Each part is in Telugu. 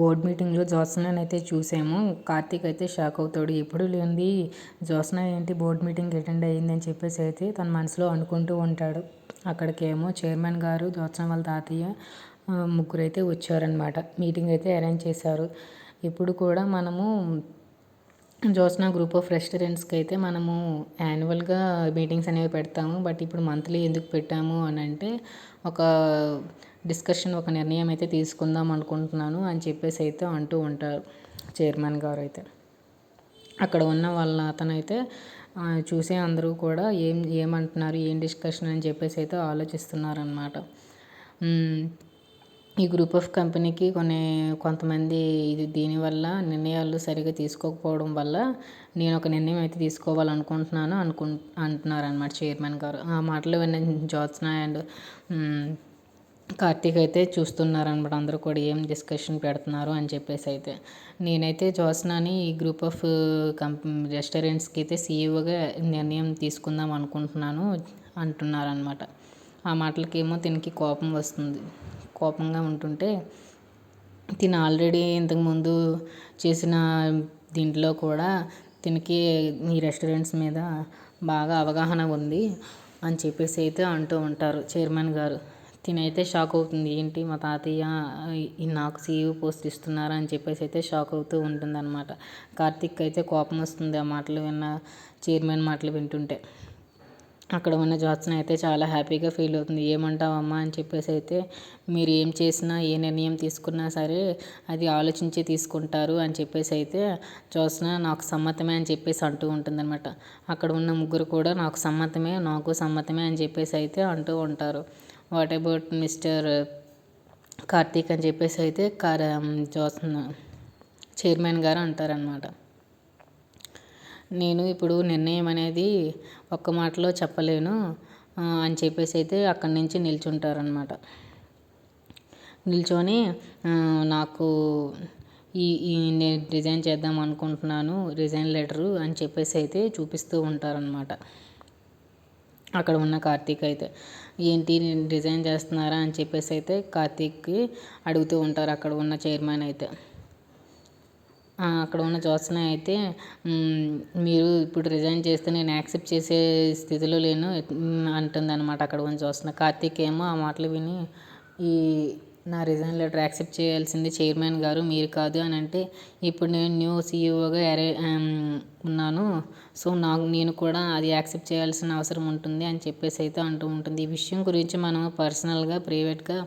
బోర్డ్ మీటింగ్లో జ్యోత్స్నని అయితే చూసాము. కార్తీక్ అయితే షాక్ అవుతాడు. ఎప్పుడు లేనిది జ్యోత్స్న ఏంటి బోర్డ్ మీటింగ్ అటెండ్ అయ్యిందని చెప్పేసి అయితే తన మనసులో అనుకుంటూ ఉంటాడు. అక్కడికేమో చైర్మన్ గారు జ్యోత్స్న వాళ్ళ తాతయ్య ముగ్గురు అయితే వచ్చారనమాట మీటింగ్ అయితే అరేంజ్ చేశారు. ఇప్పుడు కూడా మనము జ్యోత్స్న గ్రూప్ ఆఫ్ రెస్టారెంట్స్కి అయితే మనము యాన్యువల్గా మీటింగ్స్ అనేవి పెడతాము. బట్ ఇప్పుడు మంత్లీ ఎందుకు పెట్టాము అని అంటే ఒక డిస్కషన్ ఒక నిర్ణయం అయితే తీసుకుందాం అనుకుంటున్నాను అని చెప్పేసి అయితే అంటూ ఉంటారు చైర్మన్ గారు అయితే. అక్కడ ఉన్న వాళ్ళ అతనైతే చూసే అందరూ కూడా ఏం ఏమంటున్నారు ఏం డిస్కషన్ అని చెప్పేసి అయితే ఆలోచిస్తున్నారనమాట ఈ గ్రూప్ ఆఫ్ కంపెనీకి కొన్ని కొంతమంది ఇది దీనివల్ల నిర్ణయాలు సరిగా తీసుకోకపోవడం వల్ల నేను ఒక నిర్ణయం అయితే తీసుకోవాలనుకుంటున్నాను అనుకు అంటున్నారనమాట చైర్మన్ గారు. ఆ మాటలు విన్న జ్యోత్స్న అండ్ కార్తీక్ అయితే చూస్తున్నారనమాట. అందరూ కూడా ఏం డిస్కషన్ పెడుతున్నారు అని చెప్పేసి అయితే. నేనైతే జ్యోత్స్నాని ఈ గ్రూప్ ఆఫ్ కంప్ రెస్టారెంట్స్కి అయితే సీఈఓగా నిర్ణయం తీసుకుందాం అనుకుంటున్నాను అంటున్నారనమాట. ఆ మాటలకేమో దీనికి కోపం వస్తుంది. కోపంగా ఉంటుంటే తిను ఆల్రెడీ ఇంతకుముందు చేసిన దీంట్లో కూడా తినికి ఈ రెస్టారెంట్స్ మీద బాగా అవగాహన ఉంది అని చెప్పేసి అయితే అంటూ ఉంటారు చైర్మన్ గారు. తినైతే షాక్ అవుతుంది. ఏంటి మా తాతయ్య నాకు సీఈఓ పోస్ట్ ఇస్తున్నారా అని చెప్పేసి అయితే షాక్ అవుతూ ఉంటుంది అనమాట కార్తిక్ అయితే కోపం వస్తుంది ఆ మాటలు విన్న చైర్మన్ మాటలు వింటుంటే. అక్కడ ఉన్న జాత్సన్ అయితే చాలా హ్యాపీగా ఫీల్ అవుతుంది. ఏమంటావమ్మా అని చెప్పేసి అయితే మీరు ఏం చేసినా ఏ నిర్ణయం తీసుకున్నా సరే అది ఆలోచించి తీసుకుంటారు అని చెప్పేసి అయితే జ్యోత్స్న నాకు సమ్మతమే అని చెప్పేసి అంటూ ఉంటుందన్నమాట. అక్కడ ఉన్న ముగ్గురు కూడా నాకు సమ్మతమే నాకు సమ్మతమే అని చెప్పేసి అయితే అంటూ ఉంటారు. వాట్ అబౌట్ మిస్టర్ కార్తీక్ అని చెప్పేసి అయితే కార్ చూస్తున్నా చైర్మన్ గారు అంటారనమాట నేను ఇప్పుడు నిర్ణయం అనేది ఒక్క మాటలో చెప్పలేను అని చెప్పేసి అయితే అక్కడి నుంచి నిల్చుంటారనమాట నిల్చొని నాకు ఈ ఈ నేను రిజైన్ చేద్దాం అనుకుంటున్నాను రిజైన్ లెటరు అని చెప్పేసి అయితే చూపిస్తూ ఉంటారనమాట అక్కడ ఉన్న కార్తీక్ అయితే ఏంటి డిజైన్ చేస్తున్నారా? అని చెప్పేసి అయితే కార్తీక్కి అడుగుతూ ఉంటారు అక్కడ ఉన్న చైర్మన్ అయితే. అక్కడ ఉన్న జోత్సన అయితే మీరు ఇప్పుడు రిజైన్ చేస్తే నేను యాక్సెప్ట్ చేసే స్థితిలో లేను అంటుంది అనమాట అక్కడ ఉన్న జోత్సన కార్తీక్ ఏమో ఆ మాటలు విని ఈ నా రిజైన్ లెటర్ యాక్సెప్ట్ చేయాల్సింది చైర్మన్ గారు మీరు కాదు అని అంటే ఇప్పుడు నేను న్యూ సీఈఓగా అరే ఉన్నాను. సో నాకు నేను కూడా అది యాక్సెప్ట్ చేయాల్సిన అవసరం ఉంటుంది అని చెప్పేసి అయితే అంటూ ఉంటుంది. ఈ విషయం గురించి మనం పర్సనల్గా ప్రైవేట్గా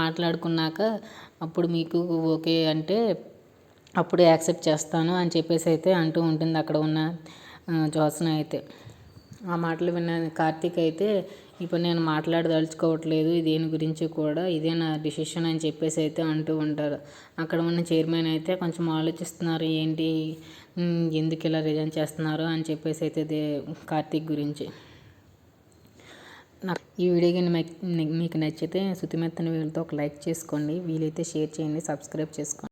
మాట్లాడుకున్నాక అప్పుడు మీకు ఓకే అంటే అప్పుడు యాక్సెప్ట్ చేస్తాను అని చెప్పేసి అయితే అంటూ ఉంటుంది అక్కడ ఉన్న జ్యోత్స్న అయితే. ఆ మాటలు విన్న కార్తీక్ అయితే ఇప్పుడు నేను మాట్లాడదలుచుకోవట్లేదు దేని గురించి కూడా ఇదే నా డిసిషన్ అని చెప్పేసి అయితే అంటూ ఉంటారు. అక్కడ ఉన్న చైర్మన్ అయితే కొంచెం ఆలోచిస్తున్నారు ఏంటి ఎందుకు ఇలా రిజైన్ చేస్తున్నారు అని చెప్పేసి అయితే కార్తీక్ గురించి. నాకు ఈ వీడియో కానీ మీకు నచ్చితే శృతిమెత్తని వీళ్ళతో ఒక లైక్ చేసుకోండి వీలైతే షేర్ చేయండి సబ్స్క్రైబ్ చేసుకోండి.